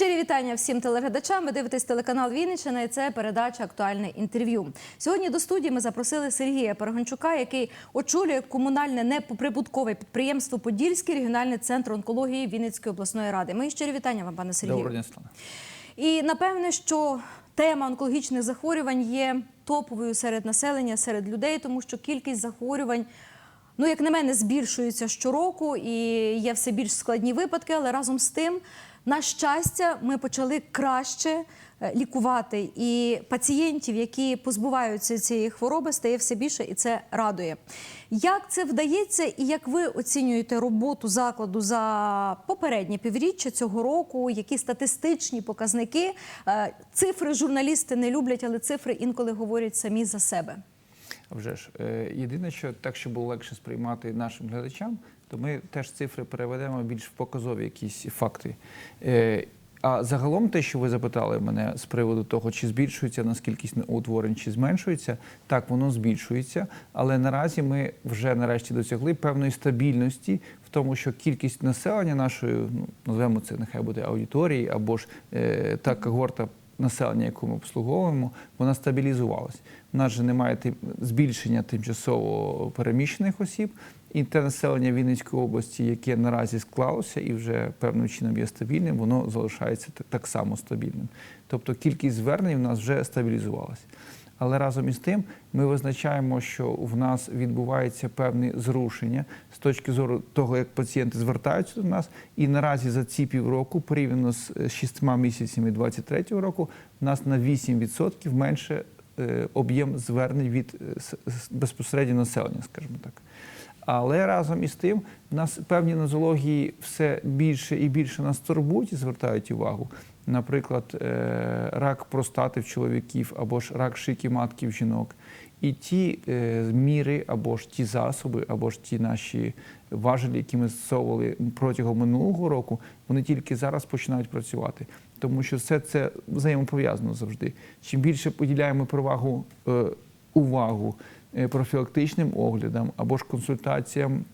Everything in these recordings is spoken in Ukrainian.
Щирі вітання всім телеглядачам. Ви дивитесь телеканал Вінниччина і це передача Актуальне інтерв'ю. Сьогодні до студії ми запросили Сергія Перегончука, який очолює комунальне неприбуткове підприємство Подільський регіональний центр онкології Вінницької обласної ради. Мої щирі вітання вам, пане Сергію. Доброго дня, Слава. І напевне, що тема онкологічних захворювань є топовою серед населення, серед людей, тому що кількість захворювань. Ну, як на мене, збільшується щороку і є все більш складні випадки, але разом з тим, на щастя, ми почали краще е, лікувати. І пацієнтів, які позбуваються цієї хвороби, стає все більше, і це радує. Як це вдається, і як ви оцінюєте роботу закладу за попереднє півріччя цього року? Які статистичні показники? Е, Цифри журналісти не люблять, але цифри інколи говорять самі за себе. Вже ж е, єдине, що так, щоб було легше сприймати нашим глядачам, то ми теж цифри переведемо більш в показові якісь факти. Е, А загалом те, що ви запитали мене з приводу того, чи збільшується нас кількість утворень, чи зменшується, так воно збільшується. Але наразі ми вже нарешті досягли певної стабільності в тому, що кількість населення нашої, ну називаємо це, нехай буде аудиторії або ж е, та когорта населення, яку ми обслуговуємо, вона стабілізувалась. У нас же немає тим- збільшення тимчасово переміщених осіб, і те населення Вінницької області, яке наразі склалося і вже певним чином є стабільним, воно залишається так само стабільним. Тобто кількість звернень у нас вже стабілізувалася. Але разом із тим ми визначаємо, що в нас відбувається певне зрушення з точки зору того, як пацієнти звертаються до нас. І наразі за ці півроку, порівняно з е, шістьма місяцями 23-го року, в нас на 8% менше е, об'єм звернень від е, безпосередньо населення, скажімо так. Але разом із тим, нас певні нозології все більше і більше нас турбують і звертають увагу. Наприклад, е, рак простати в чоловіків або ж рак шийки матки в жінок. І ті е, міри, або ж ті засоби, або ж ті наші важелі, які ми застосовували протягом минулого року, вони тільки зараз починають працювати. Тому що все це взаємопов'язано завжди. Чим більше поділяємо перевагу е, увагу профілактичним оглядам або ж консультаціям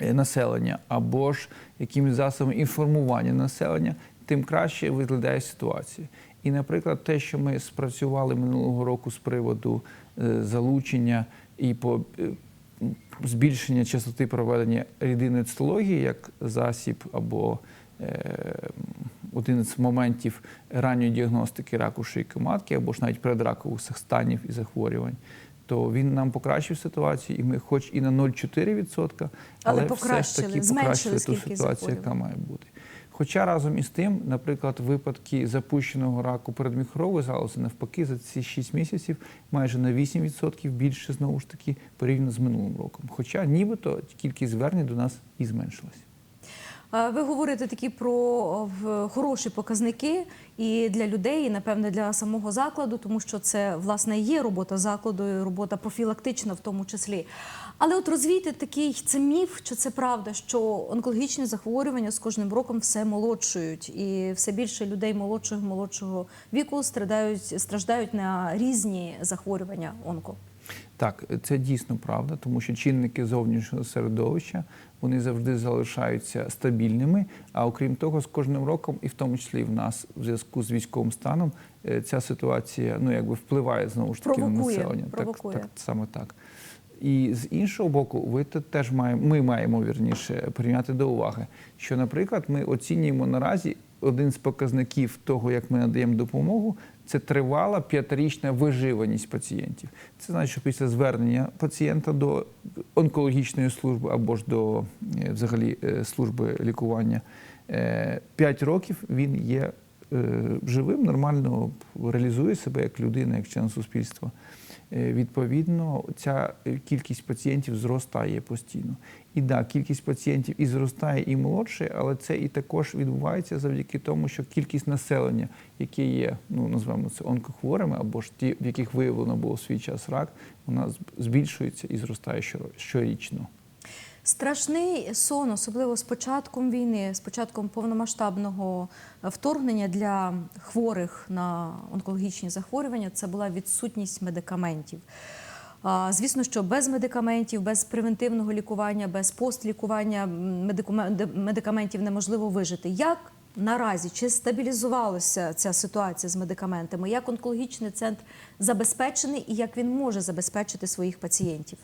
е, населення, або ж якимось засобами інформування населення, тим краще виглядає ситуація. І, наприклад, те, що ми спрацювали минулого року з приводу е, залучення і по е, збільшення частоти проведення рідинної цитології як засіб або е, один з моментів ранньої діагностики раку шийки матки або ж навіть предракових станів і захворювань, то він нам покращив ситуацію, і ми, хоч і на 0,4%, Але але, все ж таки покращили ту ситуацію, яка має бути. Хоча разом із тим, наприклад, випадки запущеного раку передміхрової залози навпаки за ці 6 місяців майже на 8% більше знову ж таки порівняно з минулим роком. Хоча нібито кількість звернень до нас і зменшилась. Е, Ви говорите такі про хороші показники і для людей, і напевне для самого закладу, тому що це власне є робота закладу, робота профілактична в тому числі. Але от розвійте такий це міф, чи це правда, що онкологічні захворювання з кожним роком все молодшують, і все більше людей молодшого молодшого віку страдають страждають на різні захворювання онко. Так, це дійсно правда, тому що чинники зовнішнього середовища вони завжди залишаються стабільними. А окрім того, з кожним роком, і в тому числі і в нас в зв'язку з військовим станом, е, ця ситуація ну якби впливає знову ж таки Провокує, на населення. провокує. Так, так, саме так. І з іншого боку, ви теж маємо, ми маємо вірніше прийняти до уваги, що, наприклад, ми оцінюємо наразі один з показників того, як ми надаємо допомогу, це тривала п'ятирічна виживаність пацієнтів. Це значить, що після звернення пацієнта до онкологічної служби або ж до е, взагалі е, служби лікування 5 років він є е, живим, нормально реалізує себе як людина, як член суспільства. Е, Відповідно, ця кількість пацієнтів зростає постійно. І да, кількість пацієнтів і зростає, і молодше, але це і також відбувається завдяки тому, що кількість населення, яке є, ну називаємо це онкохворими, або ж ті, в яких виявлено було свій час рак, вона збільшується і зростає щорічно. Страшний сон, особливо з початком війни, з початком повномасштабного вторгнення для хворих на онкологічні захворювання, це була відсутність медикаментів. Звісно, що без медикаментів, без превентивного лікування, без постлікування медикаментів неможливо вижити. Як наразі чи стабілізувалася ця ситуація з медикаментами? Як онкологічний центр забезпечений і як він може забезпечити своїх пацієнтів?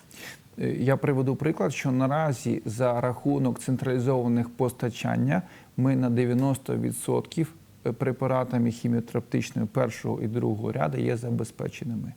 Е, Я приведу приклад, що наразі за рахунок централізованих постачання ми на 90% препаратами хіміотерапевтичними першого і другого ряду є забезпеченими.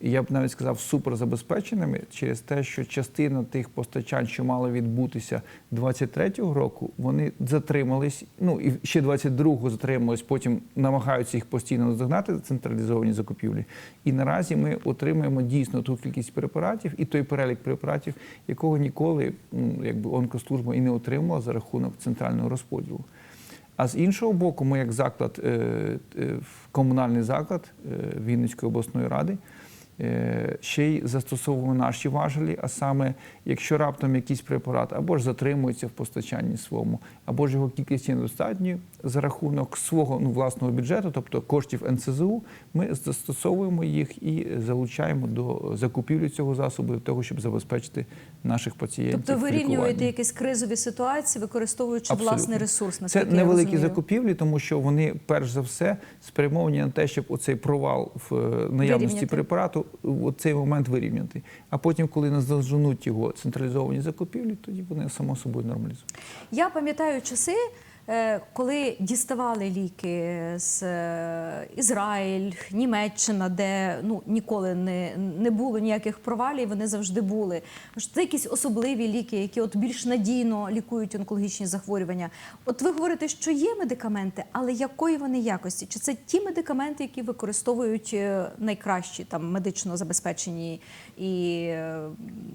І я б навіть сказав суперзабезпеченими через те, що частина тих постачань, що мали відбутися 23-го року, вони затримались. Ну і ще 22-го затримались, потім намагаються їх постійно наздогнати централізовані закупівлі. І наразі ми отримуємо дійсно ту кількість препаратів і той перелік препаратів, якого ніколи ну, якби онкослужба і не отримала за рахунок центрального розподілу. А з іншого боку, ми як заклад, е, е, комунальний заклад е, Вінницької обласної ради. Ще й застосовуємо наші важелі, а саме, якщо раптом якийсь препарат або ж затримується в постачанні своєму, або ж його кількість є недостатньою за рахунок свого ну, власного бюджету, тобто коштів НСЗУ, ми застосовуємо їх і залучаємо до закупівлі цього засобу для того, щоб забезпечити наших пацієнтів. Тобто вирівнюєте лікуванням. якісь кризові ситуації, використовуючи Абсолютно. власний ресурс. на Це невеликі розумію. закупівлі, тому що вони перш за все спрямовані на те, щоб оцей провал в е, наявності Вирівняти. препарату в цей момент вирівняти. А потім, коли наздоженуть його централізовані закупівлі, тоді вони само собою нормалізують. Я пам'ятаю часи, коли діставали ліки з е, Ізраїль, Німеччина, де ну ніколи не, не було ніяких провалів, вони завжди були. Це якісь особливі ліки, які от більш надійно лікують онкологічні захворювання. От ви говорите, що є медикаменти, але якої вони якості? Чи це ті медикаменти, які використовують е, найкращі там медично забезпечені і е,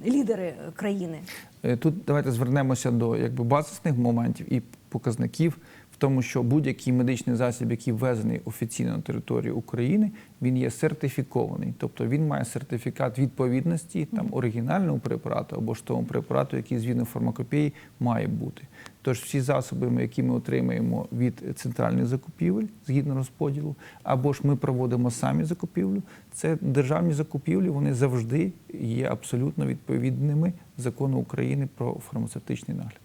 лідери країни? Е, Тут давайте звернемося до якби базисних моментів і показників в тому, що будь-який медичний засіб, який ввезений офіційно на територію України, він є сертифікований, тобто він має сертифікат відповідності там оригінального препарату або ж тому препарату, який згідно фармакопії має бути. Тож всі засоби, які ми отримаємо від центральних закупівель згідно розподілу, або ж ми проводимо самі закупівлю, це державні закупівлі, вони завжди є абсолютно відповідними закону України про фармацевтичний нагляд.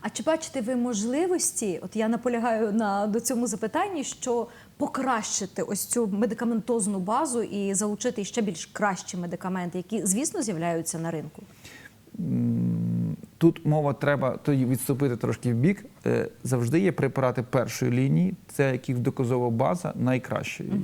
А чи бачите ви можливості? От я наполягаю на до цьому запитанні, що покращити ось цю медикаментозну базу і залучити ще більш кращі медикаменти, які звісно з'являються на ринку. М, Тут мова треба тоді відступити трошки в бік. Е, Завжди є препарати першої лінії, це яких доказова база найкращої. є.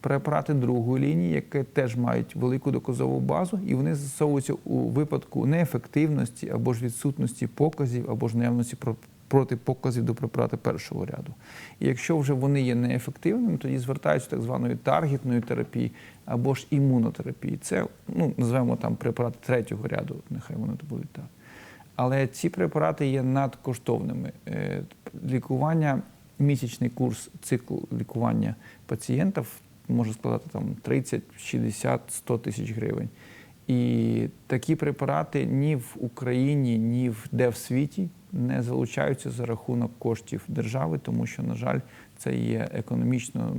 Препарати другої лінії, які теж мають велику доказову базу, і вони застосовуються у випадку неефективності або ж відсутності показів, або ж наявності про- протипоказів до препарату першого ряду. І якщо вже вони є неефективними, тоді звертаються так званої таргетної терапії або ж імунотерапії. Це ну називаємо там препарати третього ряду, нехай вони то будуть так. Але ці препарати є надкоштовними. Е, Лікування, місячний курс цикл лікування пацієнта може складати там 30, 60, 100 тисяч гривень. І такі препарати ні в Україні, ні в де в світі не залучаються за рахунок коштів держави, тому що, на жаль, це є економічно м,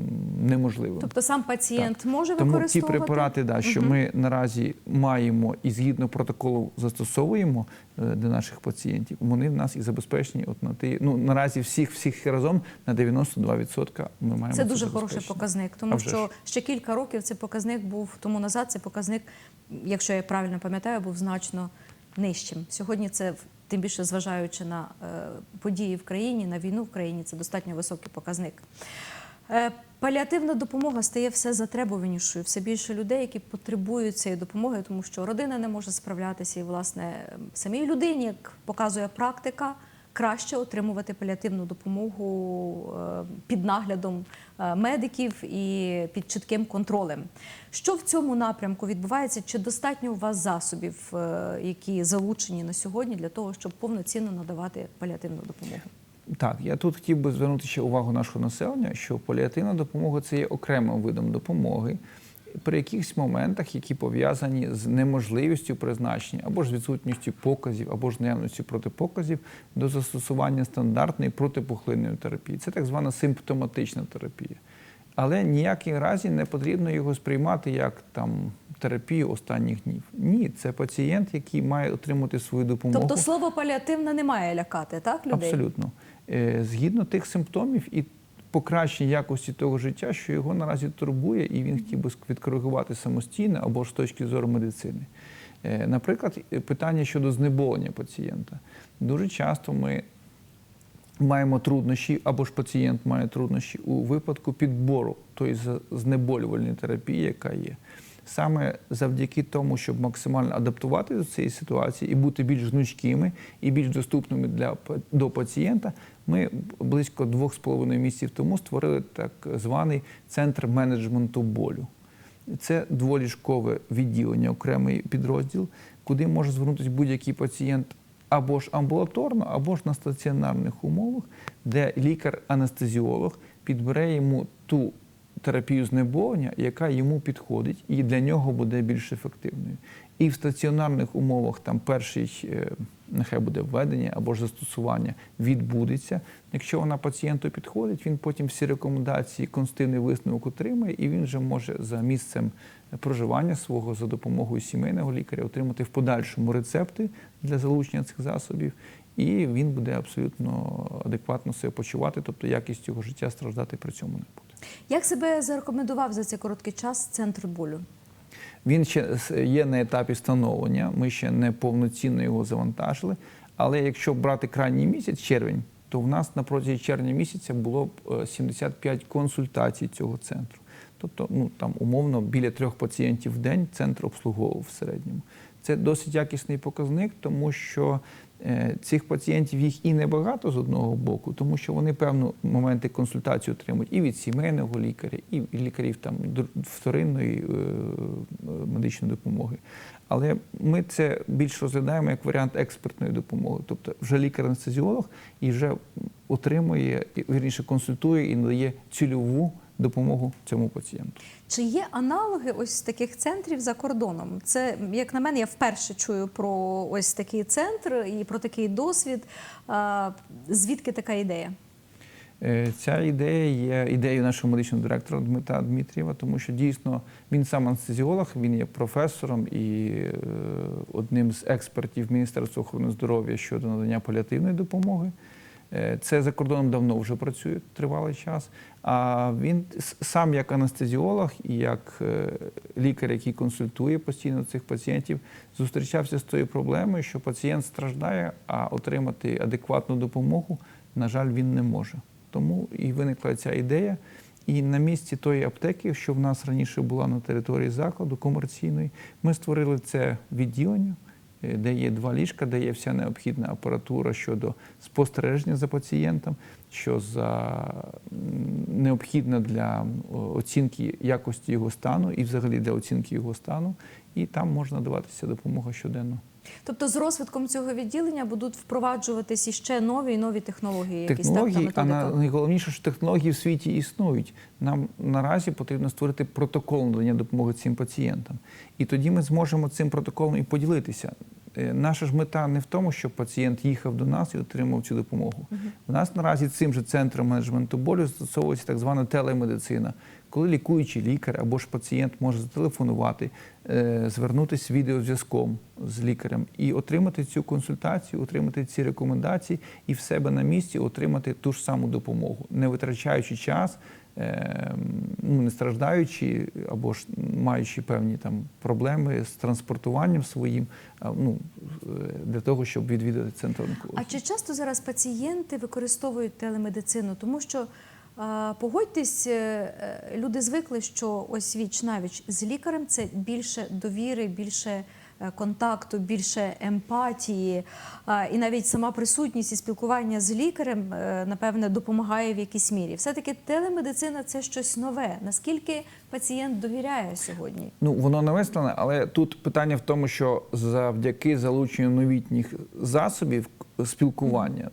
неможливим. Тобто сам пацієнт може Тому ті препарати, да, що Мгм. ми наразі маємо і згідно протоколу застосовуємо е, для наших пацієнтів, вони в нас і забезпечені. От на ті, ну наразі всіх всіх разом на 92% ми маємо Це дуже хороший показник, тому що ж. ще кілька років цей показник був тому назад. Цей показник, якщо я правильно пам'ятаю, був значно нижчим. Сьогодні це тим більше зважаючи на е, події в країні, на війну в країні, це достатньо високий показник. Е, Паліативна допомога стає все затребуванішою, все більше людей, які потребують цієї допомоги, тому що родина не може справлятися, і власне самій людині, як показує практика, краще отримувати паліативну допомогу е, під наглядом е, медиків і під чітким контролем. Що в цьому напрямку відбувається? Чи достатньо у вас засобів, е, які залучені на сьогодні для того, щоб повноцінно надавати паліативну допомогу? Так, я тут хотів би звернути ще увагу нашого населення, що паліативна допомога це є окремим видом допомоги. При якихось моментах, які пов'язані з неможливістю призначення або ж відсутністю показів, або ж наявністю протипоказів до застосування стандартної протипухлинної терапії. Це так звана симптоматична терапія. Але ніякій разі не потрібно його сприймати як там терапію останніх днів. Ні, це пацієнт, який має отримати свою допомогу. Тобто слово паліативна не має лякати, так людей? Абсолютно. е, згідно тих симптомів і покращення якості того життя, що його наразі турбує, і він хотів би відкоригувати самостійно або ж з точки зору медицини. Е, Наприклад, питання щодо знеболення пацієнта. Дуже часто ми маємо труднощі, або ж пацієнт має труднощі у випадку підбору тої знеболювальної терапії, яка є. Саме завдяки тому, щоб максимально адаптувати до цієї ситуації і бути більш гнучкими і більш доступними для до пацієнта, ми близько двох з половиною місяців тому створили так званий центр менеджменту болю. Це дволіжкове відділення, окремий підрозділ, куди може звернутися будь-який пацієнт або ж амбулаторно, або ж на стаціонарних умовах, де лікар-анестезіолог підбере йому ту терапію знеболення, яка йому підходить, і для нього буде більш ефективною. І в стаціонарних умовах там перший, е, нехай буде введення або ж застосування відбудеться. Якщо вона пацієнту підходить, він потім всі рекомендації, конститутивний висновок отримає, і він вже може за місцем проживання свого за допомогою сімейного лікаря отримати в подальшому рецепти для залучення цих засобів, і він буде абсолютно адекватно себе почувати, тобто якість його життя страждати при цьому не буде. Як себе зарекомендував за цей короткий час центр болю? Він ще є на етапі встановлення. Ми ще не повноцінно його завантажили. Але якщо брати крайній місяць, червень, то в нас на протязі червня місяця було б е, 75 консультацій цього центру. Тобто, ну там умовно біля трьох пацієнтів в день центр обслуговував в середньому. Це досить якісний показник, тому що цих пацієнтів їх і небагато з одного боку, тому що вони певно моменти консультації отримують і від сімейного лікаря, і від лікарів там вторинної е, е, медичної допомоги. Але ми це більш розглядаємо як варіант експертної допомоги. Тобто вже лікар-анестезіолог і вже отримує, вірніше консультує і надає цільову допомогу цьому пацієнту. Чи є аналоги ось таких центрів за кордоном? Це, як на мене, я вперше чую про ось такий центр і про такий досвід. Звідки така ідея? Е, Ця ідея є ідеєю нашого медичного директора Дмитра Дмитрієва, тому що дійсно він сам анестезіолог, він є професором і е, одним з експертів Міністерства охорони здоров'я щодо надання паліативної допомоги. Е, Це за кордоном давно вже працює тривалий час. А він сам як анестезіолог і як е, лікар, який консультує постійно цих пацієнтів, зустрічався з тою проблемою, що пацієнт страждає, а отримати адекватну допомогу, на жаль, він не може. Тому і виникла ця ідея. І на місці тої аптеки, що в нас раніше була на території закладу комерційної, ми створили це відділення, де є два ліжка, де є вся необхідна апаратура щодо спостереження за пацієнтом, що за необхідна для оцінки якості його стану і взагалі для оцінки його стану. І там можна надаватися допомога щоденно. Тобто, з розвитком цього відділення будуть впроваджуватись іще нові і нові технології, якісь технології, так, та а методика? найголовніше, що технології в світі існують. Нам наразі потрібно створити протокол надання допомоги цим пацієнтам. І тоді ми зможемо цим протоколом і поділитися. Е, Наша ж мета не в тому, щоб пацієнт їхав до нас і отримав цю допомогу. У нас наразі цим же центром менеджменту болю застосовується так звана телемедицина, коли лікуючий лікар або ж пацієнт може зателефонувати, е, звернутися відеозв'язком з лікарем і отримати цю консультацію, отримати ці рекомендації і в себе на місці отримати ту ж саму допомогу, не витрачаючи час, ну, не страждаючи або ж маючи певні там проблеми з транспортуванням своїм, ну, е, для того, щоб відвідати центр онкології. А чи часто зараз пацієнти використовують телемедицину? Тому що погодьтесь, е, е, люди звикли, що ось віч навіч з лікарем це більше довіри, більше контакту, більше емпатії. І навіть сама присутність і спілкування з лікарем, е, напевне, допомагає в якійсь мірі. Все-таки телемедицина це щось нове. Наскільки пацієнт довіряє сьогодні? Ну, воно навеслене, але тут питання в тому, що завдяки залученню новітніх засобів спілкування,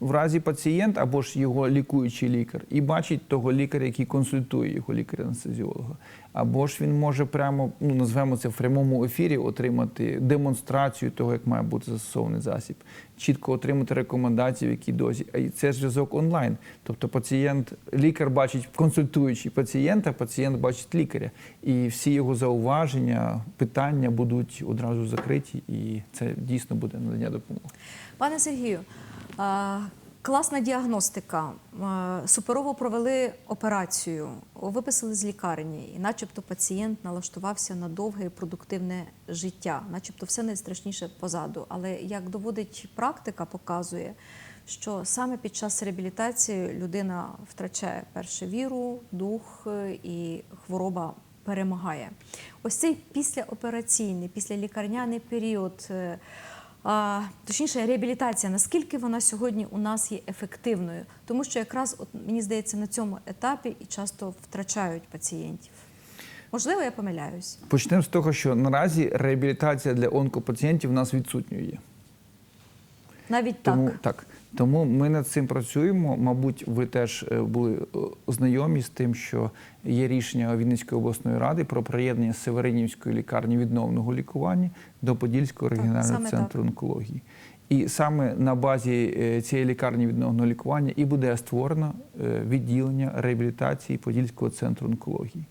в разі пацієнт або ж його лікуючий лікар і бачить того лікаря, який консультує його лікаря-анестезіолога, або ж він може прямо, ну назвемо це в прямому ефірі, отримати демонстрацію того, як має бути застосований засіб, чітко отримати рекомендації, в якій дозі. А це зв'язок онлайн. Тобто пацієнт, лікар бачить консультуючий пацієнта, пацієнт бачить лікаря. І всі його зауваження, питання будуть одразу закриті, і це дійсно буде надання допомоги. Пане Сергію, Класна діагностика. Е, Суперово провели операцію, виписали з лікарні, і начебто пацієнт налаштувався на довге і продуктивне життя, начебто все найстрашніше позаду. Але як доводить практика, показує, що саме під час реабілітації людина втрачає перше віру, дух е, і хвороба перемагає. Ось цей післяопераційний, післялікарняний період. Точніше, реабілітація, наскільки вона сьогодні у нас є ефективною? Тому що якраз от, мені здається, на цьому етапі і часто втрачають пацієнтів. Можливо, я помиляюсь. Почнемо з того, що наразі реабілітація для онкопацієнтів у нас відсутньою є. Навіть Тому так. так. Тому ми над цим працюємо. Мабуть, ви теж е, були е, знайомі з тим, що є рішення Вінницької обласної ради про приєднання Северинівської лікарні відновного лікування до Подільського регіонального саме центру онкології. І саме на базі е, цієї лікарні відновного лікування і буде створено відділення реабілітації Подільського центру онкології.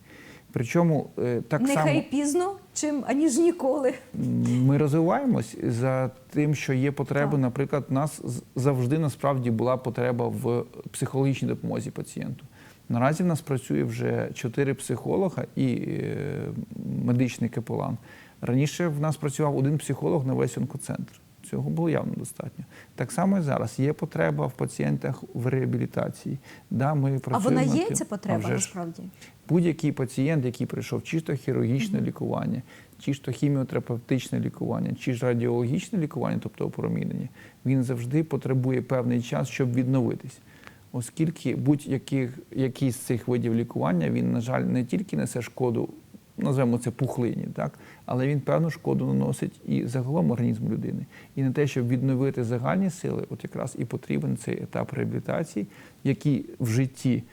Причому е, так Нехай само пізно, чим аніж ніколи. ми розвиваємось за тим, що є потреба. Так. Наприклад, у нас завжди насправді була потреба в психологічній допомозі пацієнту. Наразі в нас працює вже чотири психолога і е, медичний капелан. Раніше в нас працював один психолог на весь онкоцентр. Цього було явно достатньо. Так само і зараз є потреба в пацієнтах в реабілітації. Да, ми А вона є ця потреба насправді? Будь-який пацієнт, який прийшов чисто хірургічне лікування, чисто хіміотерапевтичне лікування, чи ж радіологічне лікування, тобто опромінення, він завжди потребує певний час, щоб відновитись. Оскільки будь-який який з цих видів лікування, він, на жаль, не тільки несе шкоду, назвемо це пухлині, так, але він певну шкоду наносить і загалом організму людини. І на те, щоб відновити загальні сили, от якраз і потрібен цей етап реабілітації, який в житті.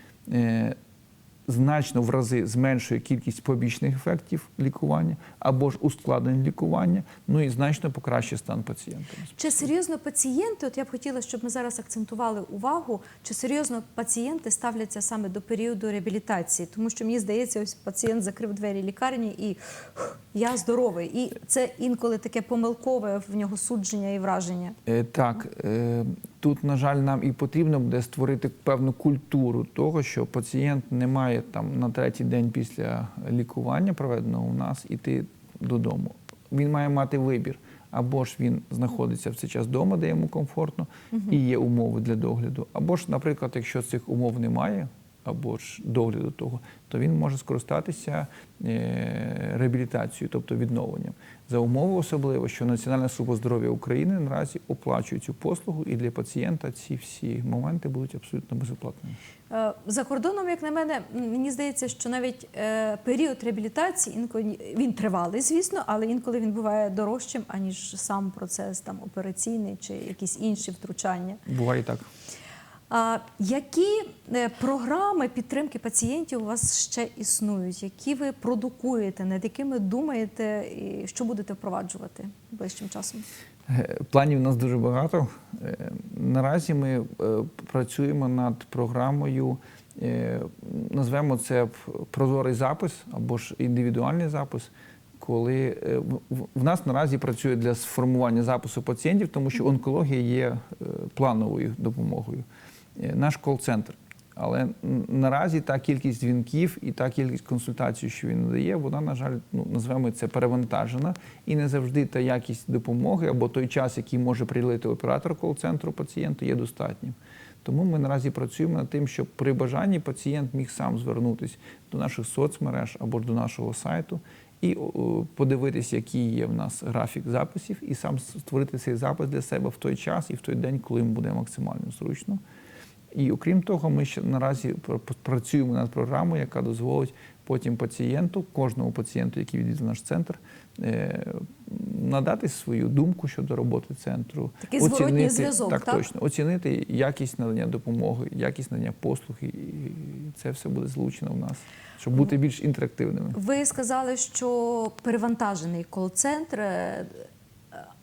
Значно в рази зменшує кількість побічних ефектів лікування або ж ускладнень лікування, ну і значно покращує стан пацієнта. Чи серйозно пацієнти, от я б хотіла, щоб ми зараз акцентували увагу, чи серйозно пацієнти ставляться саме до періоду реабілітації? Тому що мені здається, ось пацієнт закрив двері лікарні і я здоровий. І це інколи таке помилкове в нього судження і враження. Е, Так, е, тут, на жаль, нам і потрібно буде створити певну культуру того, що пацієнт не має там на третій день після лікування, проведеного у нас, іти додому. Він має мати вибір. Або ж він знаходиться в цей час вдома, де йому комфортно, і є умови для догляду. Або ж, наприклад, якщо цих умов немає, або ж догляду того, то він може скористатися е, реабілітацією, тобто відновленням. За умови особливо, що Національна служба здоров'я України наразі оплачує цю послугу, і для пацієнта ці всі моменти будуть абсолютно безоплатними. Е, За кордоном, як на мене, мені здається, що навіть е, період реабілітації інколи він тривалий, звісно, але інколи він буває дорожчим, аніж сам процес там операційний чи якісь інші втручання. Буває і так. А які е, програми підтримки пацієнтів у вас ще існують? Які ви продукуєте, над якими думаєте, і що будете впроваджувати ближчим часом? Е, Планів у нас дуже багато. Е, Наразі ми працюємо над програмою, назвемо це прозорий запис або ж індивідуальний запис. Коли в- нас наразі працює для сформування запису пацієнтів, тому що онкологія є плановою допомогою. Наш кол-центр. Але наразі та кількість дзвінків і та кількість консультацій, що він надає, вона, на жаль, ну назвемо це перевантажена, і не завжди та якість допомоги або той час, який може приділити оператор кол-центру пацієнту, є достатнім. Тому ми наразі працюємо над тим, щоб при бажанні пацієнт міг сам звернутися до наших соцмереж або ж до нашого сайту і о, подивитись, який є в нас графік записів, і сам створити цей запис для себе в той час і в той день, коли йому буде максимально зручно. І окрім того, ми ще наразі пр- пр- працюємо над програмою, яка дозволить потім пацієнту, кожному пацієнту, який відвідує наш центр, е, надати свою думку щодо роботи центру. Такий зворотній зв'язок, так, так? точно, оцінити якість надання допомоги, якість надання послуг, і це все буде злучено в нас, щоб бути більш інтерактивними. Ви сказали, що перевантажений кол-центр.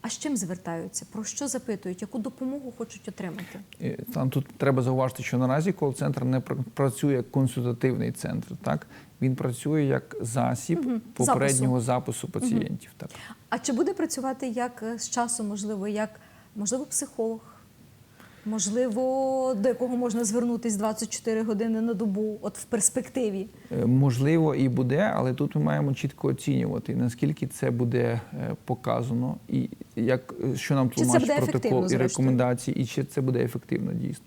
А з чим звертаються? Про що запитують? Яку допомогу хочуть отримати? І Там тут треба зауважити, що наразі кол-центр не пр- працює як консультативний центр. Так він працює як засіб угу. попереднього запису пацієнтів. Так А чи буде працювати як з часом, можливо, як можливо, психолог? Можливо, до якого можна звернутись 24 години на добу, от в перспективі. Е, Можливо, і буде, але тут ми маємо чітко оцінювати, наскільки це буде е, показано, і як е, що нам Чи тлумачить протокол і рекомендації, і чи це буде ефективно дійсно.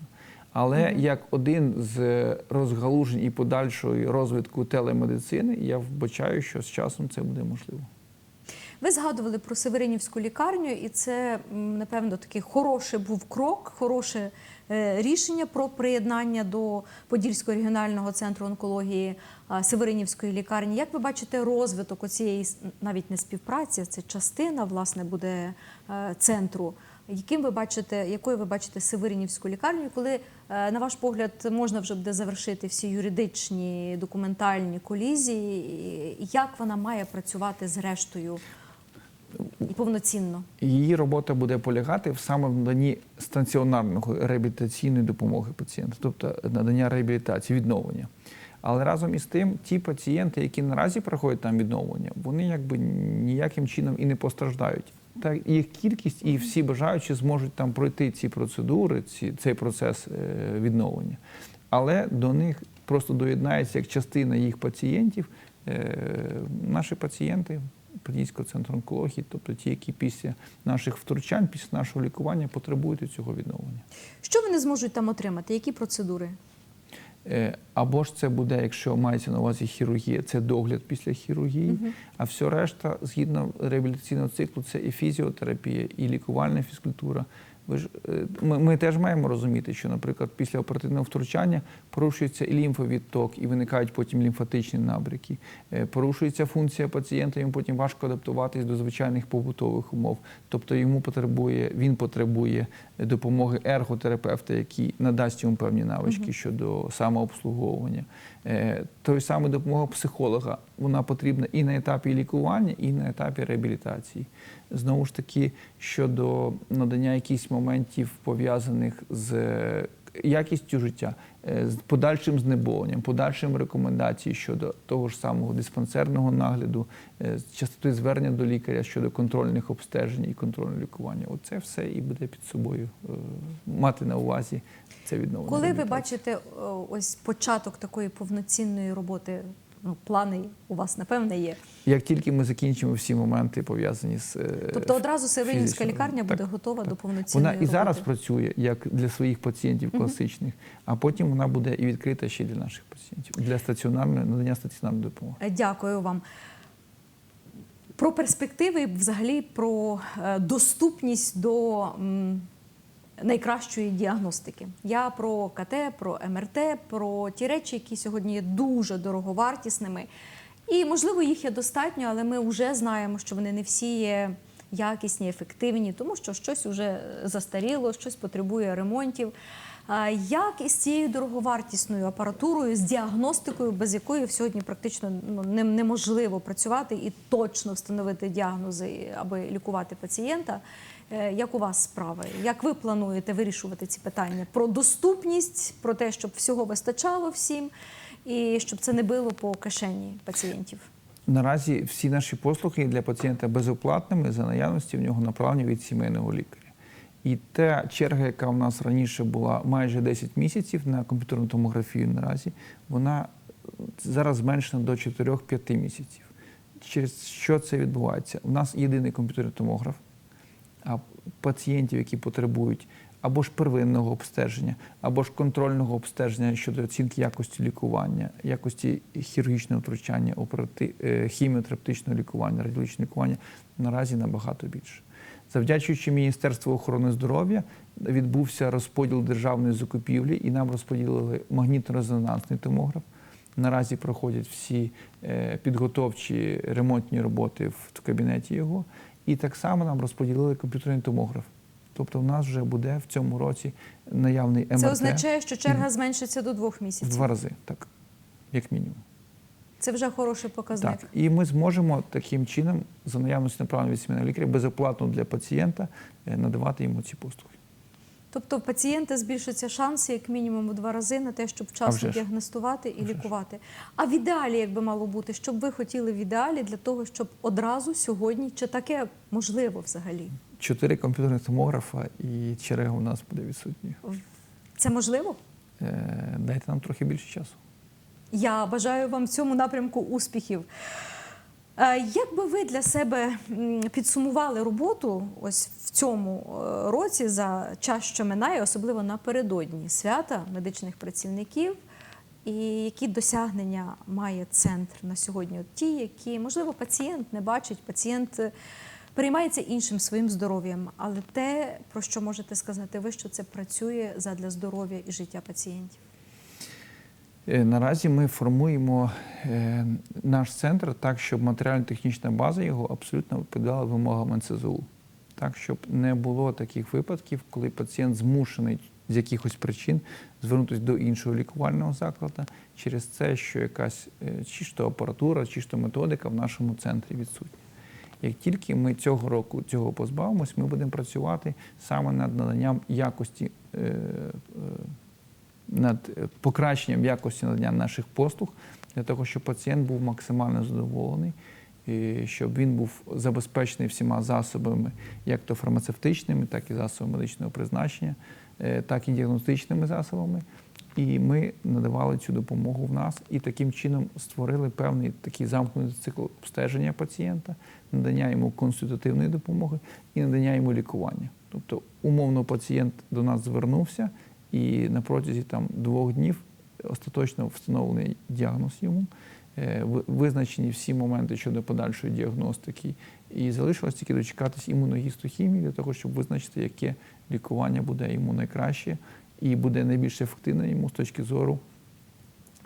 Але як один з розгалужень і подальшої розвитку телемедицини, я вбачаю, що з часом це буде можливо. Ви згадували про Северинівську лікарню, і це, напевно, такий хороший був крок, хороше е, рішення про приєднання до Подільського регіонального центру онкології Северинівської лікарні. Як ви бачите розвиток оцієї навіть не співпраці, це частина власне буде е, центру. Яким ви бачите, якою ви бачите Северинівську лікарню, коли, е, на ваш погляд, можна вже буде завершити всі юридичні документальні колізії? Як вона має працювати з рештою повноцінно? Її робота буде полягати в саме наданні стаціонарного реабілітаційної допомоги пацієнту, тобто надання реабілітації, відновлення. Але разом із тим, ті пацієнти, які наразі проходять там відновлення, вони якби ніяким чином і не постраждають. Так їх кількість і всі бажаючі зможуть там пройти ці процедури, ці, цей процес е, відновлення. Але до них просто доєднається як частина їх пацієнтів, е, наші пацієнти Подільського центру онкології, тобто ті, які після наших втручань, після нашого лікування потребують цього відновлення. Що вони зможуть там отримати? Які процедури? Е, Або ж це буде, якщо мається на увазі хірургія, це догляд після хірургії, а все решта, згідно реабілітаційного циклу, це і фізіотерапія, і лікувальна фізкультура. Ви ж е, ми, ми теж маємо розуміти, що, наприклад, після оперативного втручання порушується і лімфовідток, і виникають потім лімфатичні набряки. Е, Порушується функція пацієнта, йому потім важко адаптуватись до звичайних побутових умов. Тобто йому потребує, він потребує допомоги ерготерапевта, який надасть йому певні навички щодо самообслуговування. Е, Той саме допомога психолога вона потрібна і на етапі лікування, і на етапі реабілітації. Знову ж таки, щодо надання якихось моментів пов'язаних з е, якістю життя, е, з подальшим знеболенням, подальшим рекомендацій щодо того ж самого диспансерного нагляду, е, з частоти звернення до лікаря щодо контрольних обстежень і контрольного лікування. Оце все і буде під собою е, мати на увазі це відновлення. Коли ви бачите ось початок такої повноцінної роботи? Ну, плани у вас напевне є. Як тільки ми закінчимо всі моменти пов'язані з е, Тобто одразу Северинівська лікарня буде готова так. до повноцінної Вона і зараз працює як для своїх пацієнтів класичних, а потім вона буде і відкрита ще для наших пацієнтів для стаціонарної надання стаціонарної допомоги. Е, Дякую вам. Про перспективи, взагалі про е, доступність до найкращої діагностики. Я про КТ, про МРТ, про ті речі, які сьогодні є дуже дороговартісними. І, можливо, їх є достатньо, але ми вже знаємо, що вони не всі є якісні, ефективні, тому що щось вже застаріло, щось потребує ремонтів. Як із цією дороговартісною апаратурою, з діагностикою, без якої сьогодні практично ну, неможливо працювати і точно встановити діагнози, аби лікувати пацієнта? Е, Як у вас справи? Як ви плануєте вирішувати ці питання? Про доступність, про те, щоб всього вистачало всім, і щоб це не било по кишені пацієнтів? Наразі всі наші послуги для пацієнта безоплатними за наявності в нього направлення від сімейного лікаря. І та черга, яка в нас раніше була майже 10 місяців на комп'ютерну томографію наразі, вона зараз зменшена до 4-5 місяців. Через що це відбувається? У нас єдиний комп'ютерний томограф, а пацієнтів, які потребують або ж первинного обстеження, або ж контрольного обстеження щодо оцінки якості лікування, якості хірургічного втручання, е, хіміотерапевтичного лікування, радіологічного лікування наразі набагато більше. Завдячуючи Міністерству охорони здоров'я, відбувся розподіл державної закупівлі, і нам розподілили магнітно-резонансний томограф. Наразі проходять всі е, підготовчі ремонтні роботи в кабінеті його. І так само нам розподілили комп'ютерний томограф. Тобто, в нас вже буде в цьому році наявний МРТ Це означає, що черга зменшиться до двох місяців в два рази, так, як мінімум. Це вже хороший показник. Так, і ми зможемо таким чином, за наявності направлення від сімейного лікаря, безоплатно для пацієнта е, надавати йому ці послуги. Тобто пацієнта збільшаться шанси як мінімум у два рази на те, щоб вчасно діагностувати і лікувати. А в ідеалі, як би мало бути, що б ви хотіли в ідеалі для того, щоб одразу сьогодні, чи таке можливо взагалі? Чотири комп'ютерних томографа і черега у нас буде відсутні. Це можливо? Е, Дайте нам трохи більше часу. Я бажаю вам в цьому напрямку успіхів. Е, Як би ви для себе підсумували роботу ось в цьому е, році за час, що минає, особливо напередодні свята медичних працівників, і які досягнення має центр на сьогодні? Ті, які можливо пацієнт не бачить, пацієнт е, переймається іншим своїм здоров'ям, але те, про що можете сказати ви, що це працює задля здоров'я і життя пацієнтів. Е, Наразі ми формуємо е, наш центр так, щоб матеріально-технічна база його абсолютно відповідала вимогам НСЗУ. Так, щоб не було таких випадків, коли пацієнт змушений з якихось причин звернутися до іншого лікувального закладу через це, що якась е, чи ж то апаратура, чи ж то методика в нашому центрі відсутня. Як тільки ми цього року цього позбавимось, ми будемо працювати саме над наданням якості е, е, над е, покращенням якості надання наших послуг для того, щоб пацієнт був максимально задоволений, і щоб він був забезпечений всіма засобами, як то фармацевтичними, так і засобами медичного призначення, е, так і діагностичними засобами. І ми надавали цю допомогу в нас і таким чином створили певний такий замкнутий цикл обстеження пацієнта, надання йому консультативної допомоги і надання йому лікування. Тобто, умовно, пацієнт до нас звернувся, і на протязі там двох днів остаточно встановлений діагноз йому, е, визначені всі моменти щодо подальшої діагностики, і залишилось тільки дочекатись імуногістохімії для того, щоб визначити, яке лікування буде йому найкраще і буде найбільш ефективне йому з точки зору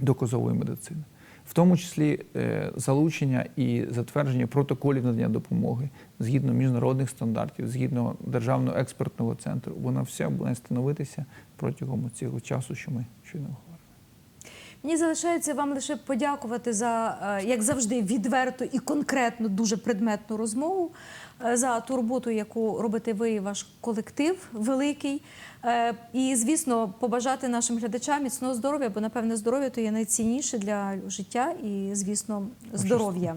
доказової медицини. В тому числі е, залучення і затвердження протоколів надання допомоги згідно міжнародних стандартів, згідно державного експертного центру, Вона все буде становитися протягом цього часу, що ми говорили. Мені залишається вам лише подякувати за, е, як завжди, відверту і конкретну, дуже предметну розмову е, за ту роботу, яку робите ви і ваш колектив великий. Е, І, звісно, побажати нашим глядачам міцного здоров'я, бо напевне здоров'я то є найцінніше для життя і, звісно, здоров'я.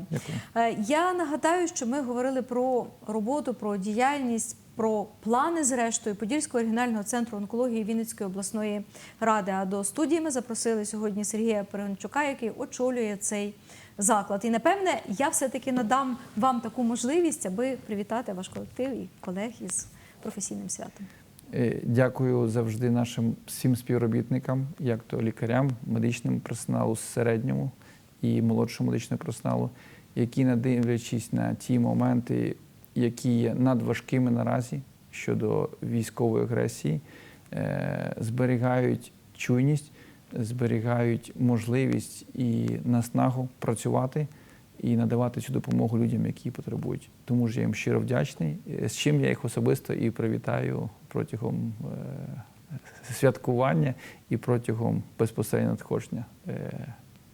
Я нагадаю, що ми говорили про роботу, про діяльність, про плани, зрештою, Подільського регіонального центру онкології Вінницької обласної ради. А до студії ми запросили сьогодні Сергія Перегончука, який очолює цей заклад. І напевне, я все-таки надам вам таку можливість, аби привітати ваш колектив і колег із професійним святом. Е, Дякую завжди нашим всім співробітникам, як то лікарям, медичному персоналу середньому і молодшому медичному персоналу, які, не дивлячись на ті моменти, які є надважкими наразі щодо військової агресії, е, зберігають чуйність, зберігають можливість і наснагу працювати і надавати цю допомогу людям, які потребують. Тому ж я їм щиро вдячний, е, з чим я їх особисто і привітаю протягом е, святкування і протягом безпосередньо надходження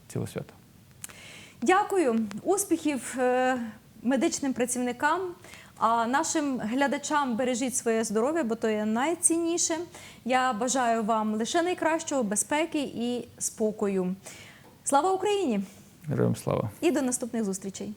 цього свята. Дякую, успіхів медичним працівникам. А нашим глядачам бережіть своє здоров'я, бо то є найцінніше. Я бажаю вам лише найкращого, безпеки і спокою. Слава Україні! Героям слава! І до наступних зустрічей!